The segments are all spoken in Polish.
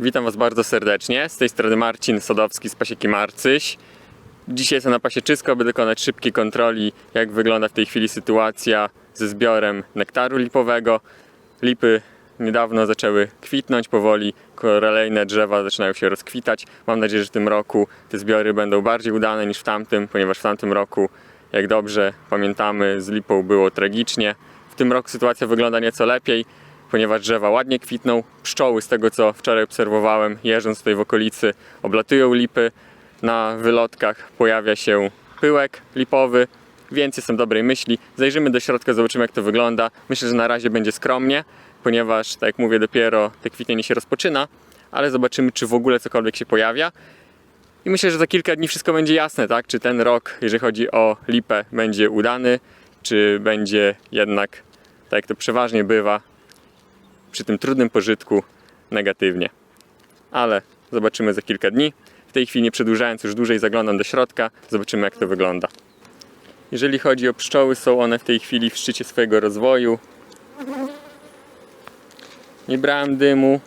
Witam Was bardzo serdecznie. Z tej strony Marcin Sadowski z Pasieki Marcyś. Dzisiaj jestem na pasie Czysko, aby dokonać szybkiej kontroli, jak wygląda w tej chwili sytuacja ze zbiorem nektaru lipowego. Lipy niedawno zaczęły kwitnąć powoli, kolejne drzewa zaczynają się rozkwitać. Mam nadzieję, że w tym roku te zbiory będą bardziej udane niż w tamtym, ponieważ w tamtym roku, jak dobrze pamiętamy, z lipą było tragicznie. W tym roku sytuacja wygląda nieco lepiej, ponieważ drzewa ładnie kwitną. Pszczoły, z tego co wczoraj obserwowałem, jeżdżąc tutaj w okolicy, oblatują lipy. Na wylotkach pojawia się pyłek lipowy, więc jestem dobrej myśli. Zajrzymy do środka, zobaczymy jak to wygląda. Myślę, że na razie będzie skromnie, ponieważ, tak jak mówię, dopiero te kwitnienie się rozpoczyna, ale zobaczymy, czy w ogóle cokolwiek się pojawia. I myślę, że za kilka dni wszystko będzie jasne, tak? Czy ten rok, jeżeli chodzi o lipę, będzie udany, czy będzie jednak, tak jak to przeważnie bywa, przy tym trudnym pożytku negatywnie. Ale zobaczymy za kilka dni. W tej chwili nie przedłużając już dłużej, zaglądam do środka, zobaczymy jak to wygląda. Jeżeli chodzi o pszczoły, są one w tej chwili w szczycie swojego rozwoju. Nie brałem dymu,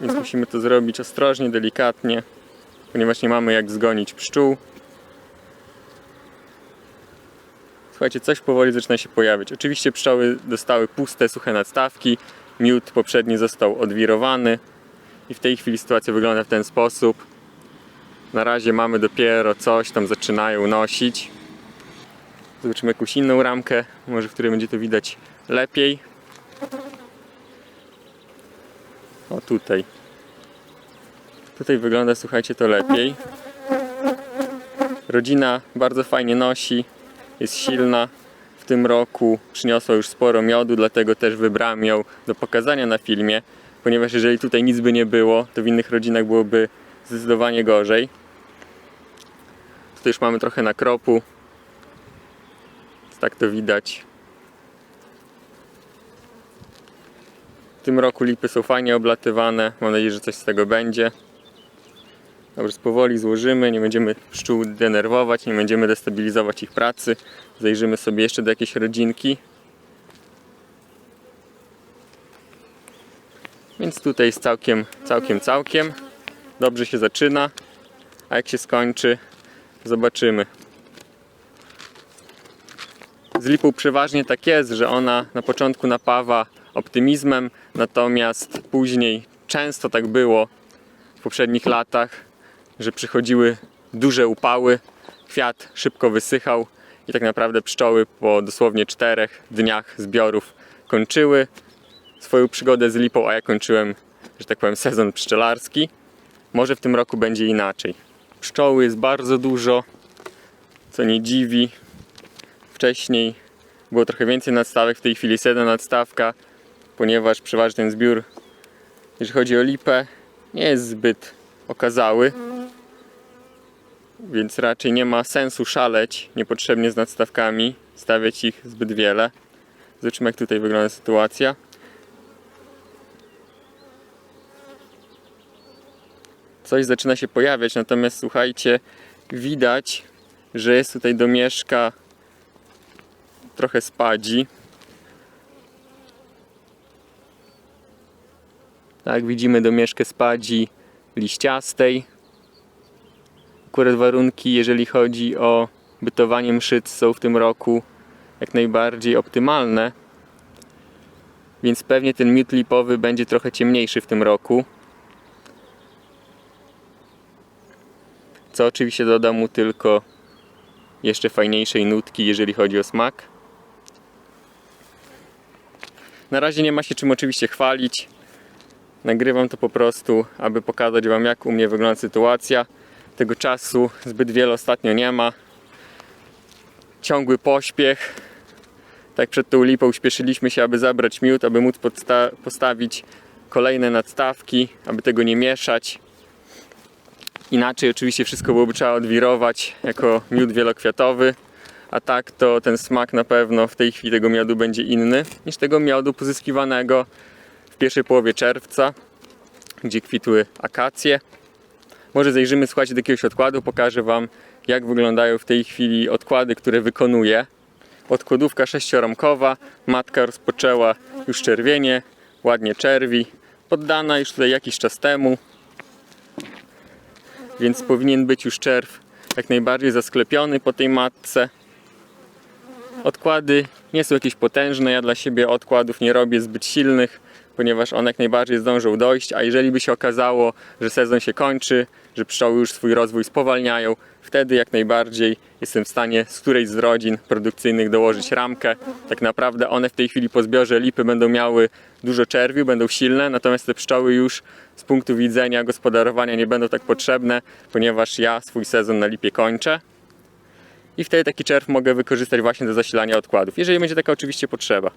więc musimy to zrobić ostrożnie, delikatnie, ponieważ nie mamy jak zgonić pszczół. Słuchajcie, coś powoli zaczyna się pojawiać. Oczywiście pszczoły dostały puste, suche nadstawki. Miód poprzedni został odwirowany. I w tej chwili sytuacja wygląda w ten sposób. Na razie mamy dopiero coś, tam zaczynają nosić. Zobaczymy jakąś inną ramkę, może w której będzie to widać lepiej. O tutaj. Tutaj wygląda, słuchajcie, to lepiej. Rodzina bardzo fajnie nosi, jest silna. W tym roku przyniosła już sporo miodu, dlatego też wybrałem ją do pokazania na filmie, ponieważ jeżeli tutaj nic by nie było, to w innych rodzinach byłoby zdecydowanie gorzej. Tutaj już mamy trochę nakropu. Tak to widać. W tym roku lipy są fajnie oblatywane. Mam nadzieję, że coś z tego będzie. Dobrze, powoli złożymy, nie będziemy pszczół denerwować, nie będziemy destabilizować ich pracy. Zajrzymy sobie jeszcze do jakiejś rodzinki. Więc tutaj jest całkiem, całkiem, całkiem. Dobrze się zaczyna, a jak się skończy, zobaczymy. Z lipą przeważnie tak jest, że ona na początku napawa optymizmem, natomiast później często tak było w poprzednich latach, że przychodziły duże upały, kwiat szybko wysychał i tak naprawdę pszczoły po dosłownie czterech dniach zbiorów kończyły swoją przygodę z lipą, a ja kończyłem, że tak powiem, sezon pszczelarski. Może w tym roku będzie inaczej. Pszczoły jest bardzo dużo, co nie dziwi. Wcześniej było trochę więcej nadstawek, w tej chwili jest jedna nadstawka, ponieważ przeważnie ten zbiór, jeżeli chodzi o lipę, nie jest zbyt okazały więc raczej nie ma sensu szaleć niepotrzebnie z nadstawkami, stawiać ich zbyt wiele. Zobaczymy jak tutaj wygląda sytuacja. Coś zaczyna się pojawiać, natomiast słuchajcie, widać, że jest tutaj domieszka trochę spadzi. Tak, widzimy domieszkę spadzi liściastej akurat warunki, jeżeli chodzi o bytowanie mszyc, są w tym roku jak najbardziej optymalne. Więc pewnie ten miód lipowy będzie trochę ciemniejszy w tym roku. Co oczywiście doda mu tylko jeszcze fajniejszej nutki, jeżeli chodzi o smak. Na razie nie ma się czym oczywiście chwalić. Nagrywam to po prostu, aby pokazać Wam, jak u mnie wygląda sytuacja tego czasu zbyt wiele ostatnio nie ma. Ciągły pośpiech. Tak przed tą lipą śpieszyliśmy się, aby zabrać miód, aby móc postawić kolejne nadstawki, aby tego nie mieszać. Inaczej oczywiście wszystko byłoby trzeba odwirować jako miód wielokwiatowy, a tak to ten smak na pewno w tej chwili tego miodu będzie inny niż tego miodu pozyskiwanego w pierwszej połowie czerwca, gdzie kwitły akacje. Może zajrzymy, słuchajcie, do jakiegoś odkładu, pokażę Wam, jak wyglądają w tej chwili odkłady, które wykonuję. Odkładówka sześcioramkowa, matka rozpoczęła już czerwienie, ładnie czerwi. Poddana już tutaj jakiś czas temu, więc powinien być już czerw jak najbardziej zasklepiony po tej matce. Odkłady nie są jakieś potężne, ja dla siebie odkładów nie robię zbyt silnych, ponieważ one jak najbardziej zdążą dojść, a jeżeli by się okazało, że sezon się kończy, że pszczoły już swój rozwój spowalniają, wtedy jak najbardziej jestem w stanie z którejś z rodzin produkcyjnych dołożyć ramkę. Tak naprawdę one w tej chwili po zbiorze lipy będą miały dużo czerwiu, będą silne, natomiast te pszczoły już z punktu widzenia gospodarowania nie będą tak potrzebne, ponieważ ja swój sezon na lipie kończę. I wtedy taki czerw mogę wykorzystać właśnie do zasilania odkładów, jeżeli będzie taka oczywiście potrzeba.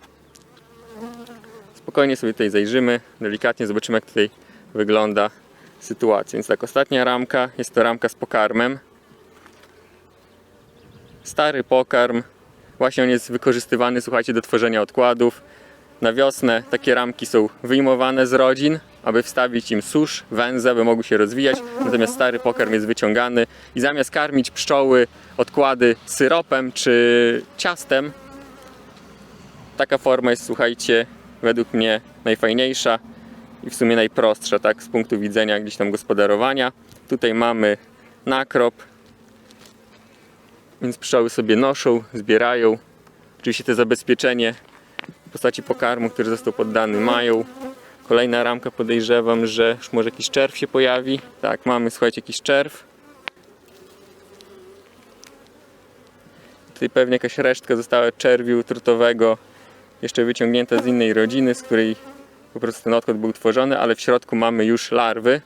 Spokojnie sobie tutaj zajrzymy, delikatnie zobaczymy jak tutaj wygląda sytuacja. Więc tak, ostatnia ramka, jest to ramka z pokarmem. Stary pokarm, właśnie on jest wykorzystywany, słuchajcie, do tworzenia odkładów. Na wiosnę takie ramki są wyjmowane z rodzin, aby wstawić im susz, węże, aby mogły się rozwijać. Natomiast stary pokarm jest wyciągany i zamiast karmić pszczoły odkłady syropem czy ciastem, taka forma jest, słuchajcie, według mnie najfajniejsza i w sumie najprostsza, tak, z punktu widzenia gdzieś tam gospodarowania. Tutaj mamy nakrop, więc pszczoły sobie noszą, zbierają. Oczywiście to zabezpieczenie w postaci pokarmu, który został poddany, mają. Kolejna ramka podejrzewam, że już może jakiś czerw się pojawi. Tak, mamy, słuchajcie, jakiś czerw. Tutaj pewnie jakaś resztka została czerwiu trutowego, jeszcze wyciągnięta z innej rodziny, z której po prostu ten odkład był tworzony, ale w środku mamy już larwy.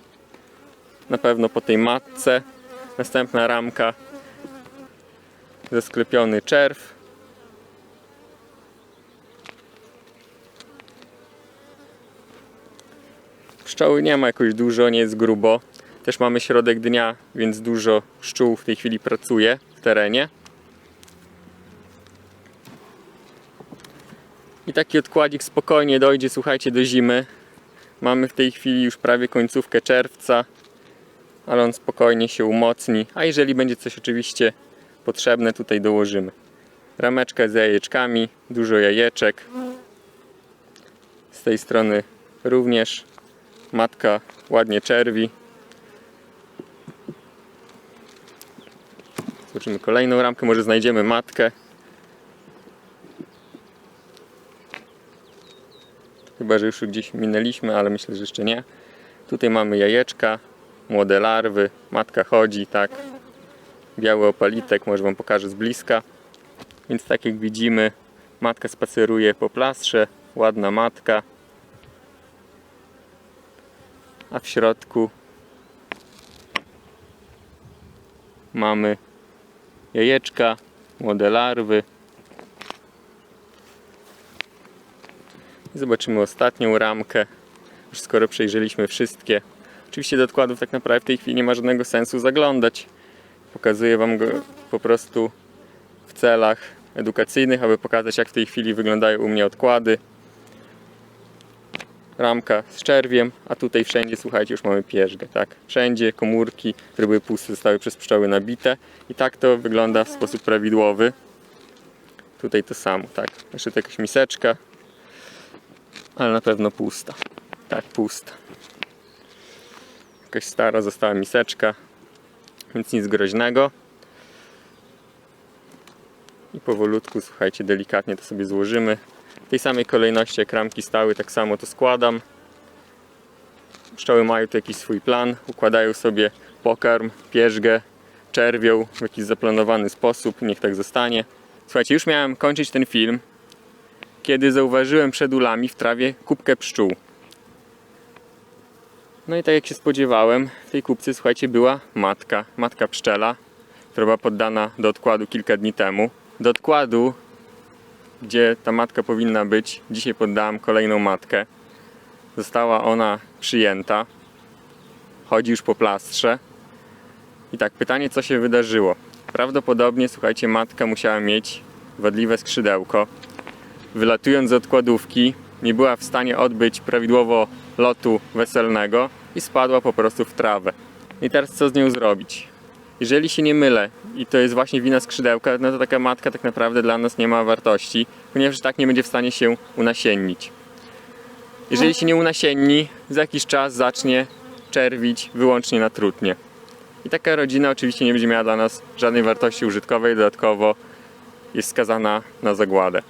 Na pewno po tej matce. Następna ramka. Zasklepiony czerw. Pszczoły nie ma jakoś dużo, nie jest grubo. Też mamy środek dnia, więc dużo pszczół w tej chwili pracuje w terenie. I taki odkładzik spokojnie dojdzie, słuchajcie, do zimy. Mamy w tej chwili już prawie końcówkę czerwca, ale on spokojnie się umocni. A jeżeli będzie coś oczywiście potrzebne, tutaj dołożymy. Rameczka z jajeczkami, dużo jajeczek. Z tej strony również matka ładnie czerwi. Zobaczymy kolejną ramkę, może znajdziemy matkę. Chyba, że już gdzieś minęliśmy, ale myślę, że jeszcze nie. Tutaj mamy jajeczka, młode larwy, matka chodzi, tak. Biały opalitek, może Wam pokażę z bliska. Więc tak jak widzimy, matka spaceruje po plastrze, ładna matka. A w środku mamy jajeczka, młode larwy, I Zobaczymy ostatnią ramkę, już skoro przejrzeliśmy wszystkie. Oczywiście do odkładów tak naprawdę w tej chwili nie ma żadnego sensu zaglądać. Pokazuję Wam go po prostu w celach edukacyjnych, aby pokazać jak w tej chwili wyglądają u mnie odkłady. Ramka z czerwiem, a tutaj wszędzie, słuchajcie, już mamy pierzgę, tak? Wszędzie komórki, które były puste, zostały przez pszczoły nabite i tak to wygląda w sposób prawidłowy. Tutaj to samo, tak? Jeszcze jakaś miseczka, ale na pewno pusta. Tak, pusta. Jakaś stara została miseczka, więc nic groźnego. I powolutku, słuchajcie, delikatnie to sobie złożymy. W tej samej kolejności jak ramki stały, tak samo to składam. Pszczoły mają tu jakiś swój plan, układają sobie pokarm, pierzgę, czerwią w jakiś zaplanowany sposób, niech tak zostanie. Słuchajcie, już miałem kończyć ten film, kiedy zauważyłem przed ulami w trawie kubkę pszczół. No i tak jak się spodziewałem, w tej kubce, słuchajcie, była matka, matka pszczela, która była poddana do odkładu kilka dni temu. Do odkładu, gdzie ta matka powinna być, dzisiaj poddałem kolejną matkę. Została ona przyjęta. Chodzi już po plastrze. I tak, pytanie, co się wydarzyło? Prawdopodobnie, słuchajcie, matka musiała mieć wadliwe skrzydełko, wylatując z odkładówki, nie była w stanie odbyć prawidłowo lotu weselnego i spadła po prostu w trawę. I teraz co z nią zrobić? Jeżeli się nie mylę i to jest właśnie wina skrzydełka, no to taka matka tak naprawdę dla nas nie ma wartości, ponieważ tak nie będzie w stanie się unasiennić. Jeżeli się nie unasienni, za jakiś czas zacznie czerwić wyłącznie na trutnie. I taka rodzina oczywiście nie będzie miała dla nas żadnej wartości użytkowej, dodatkowo jest skazana na zagładę.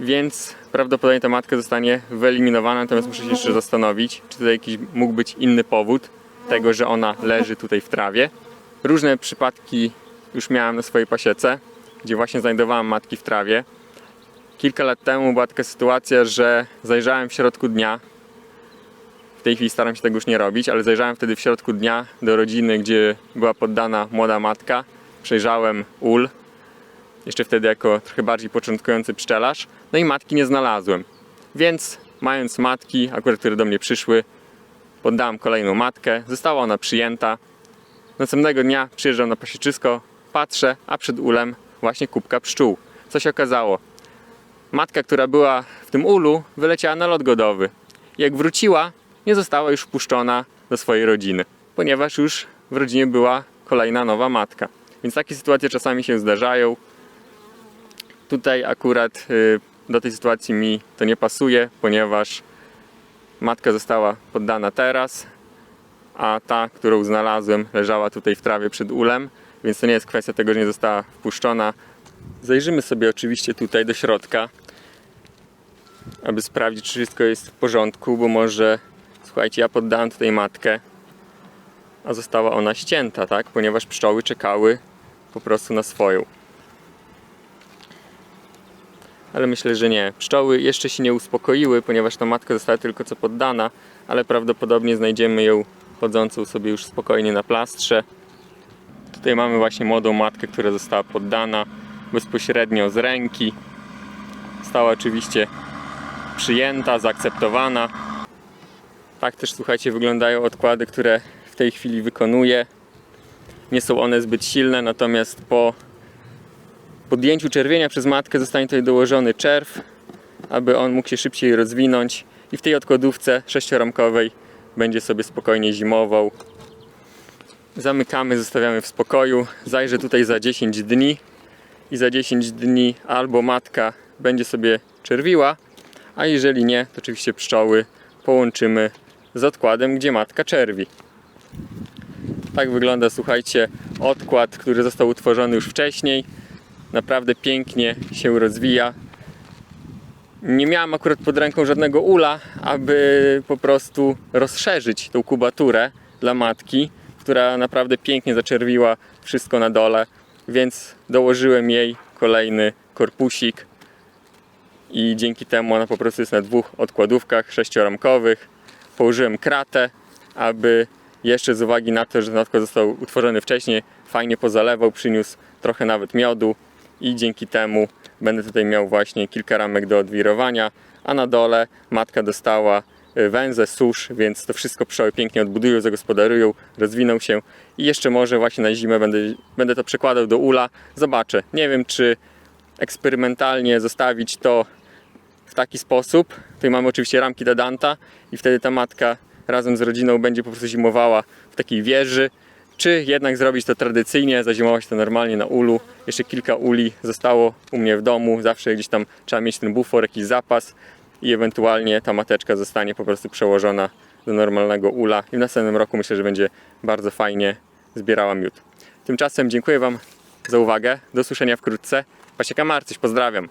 Więc prawdopodobnie ta matka zostanie wyeliminowana, natomiast muszę się jeszcze zastanowić, czy tutaj jakiś mógł być inny powód tego, że ona leży tutaj w trawie. Różne przypadki już miałem na swojej pasiece, gdzie właśnie znajdowałem matki w trawie. Kilka lat temu była taka sytuacja, że zajrzałem w środku dnia. W tej chwili staram się tego już nie robić, ale zajrzałem wtedy w środku dnia do rodziny, gdzie była poddana młoda matka. Przejrzałem ul, jeszcze wtedy jako trochę bardziej początkujący pszczelarz. No i matki nie znalazłem. Więc mając matki, akurat które do mnie przyszły, poddałem kolejną matkę. Została ona przyjęta. Następnego dnia przyjeżdżam na pasieczysko, patrzę, a przed ulem właśnie kubka pszczół. Co się okazało? Matka, która była w tym ulu, wyleciała na lot godowy. Jak wróciła, nie została już wpuszczona do swojej rodziny, ponieważ już w rodzinie była kolejna nowa matka. Więc takie sytuacje czasami się zdarzają. Tutaj akurat y, do tej sytuacji mi to nie pasuje, ponieważ matka została poddana teraz, a ta, którą znalazłem, leżała tutaj w trawie przed ulem, więc to nie jest kwestia tego, że nie została wpuszczona. Zajrzymy sobie oczywiście tutaj do środka, aby sprawdzić, czy wszystko jest w porządku, bo może, słuchajcie, ja poddałem tutaj matkę, a została ona ścięta, tak? Ponieważ pszczoły czekały po prostu na swoją. Ale myślę, że nie. Pszczoły jeszcze się nie uspokoiły, ponieważ ta matka została tylko co poddana, ale prawdopodobnie znajdziemy ją chodzącą sobie już spokojnie na plastrze. Tutaj mamy właśnie młodą matkę, która została poddana bezpośrednio z ręki. Została oczywiście przyjęta, zaakceptowana. Tak też, słuchajcie, wyglądają odkłady, które w tej chwili wykonuję. Nie są one zbyt silne, natomiast po podjęciu czerwienia przez matkę zostanie tutaj dołożony czerw, aby on mógł się szybciej rozwinąć i w tej odkładówce sześcioramkowej będzie sobie spokojnie zimował. Zamykamy, zostawiamy w spokoju. Zajrzę tutaj za 10 dni i za 10 dni albo matka będzie sobie czerwiła, a jeżeli nie, to oczywiście pszczoły połączymy z odkładem, gdzie matka czerwi. Tak wygląda, słuchajcie, odkład, który został utworzony już wcześniej. Naprawdę pięknie się rozwija. Nie miałem akurat pod ręką żadnego ula, aby po prostu rozszerzyć tą kubaturę dla matki, która naprawdę pięknie zaczerwiła wszystko na dole, więc dołożyłem jej kolejny korpusik i dzięki temu ona po prostu jest na dwóch odkładówkach sześcioramkowych. Położyłem kratę, aby jeszcze z uwagi na to, że odkład został utworzony wcześniej, fajnie pozalewał, przyniósł trochę nawet miodu i dzięki temu będę tutaj miał właśnie kilka ramek do odwirowania, a na dole matka dostała y, węzę, susz, więc to wszystko pszczoły pięknie odbudują, zagospodarują, rozwiną się i jeszcze może właśnie na zimę będę, będę to przekładał do ula. Zobaczę. Nie wiem, czy eksperymentalnie zostawić to w taki sposób. Tutaj mamy oczywiście ramki Dadanta i wtedy ta matka razem z rodziną będzie po prostu zimowała w takiej wieży. Czy jednak zrobić to tradycyjnie, zazimować to normalnie na ulu. Jeszcze kilka uli zostało u mnie w domu. Zawsze gdzieś tam trzeba mieć ten bufor, jakiś zapas i ewentualnie ta mateczka zostanie po prostu przełożona do normalnego ula i w następnym roku myślę, że będzie bardzo fajnie zbierała miód. Tymczasem dziękuję Wam za uwagę. Do usłyszenia wkrótce. Pasieka Marcyś, pozdrawiam.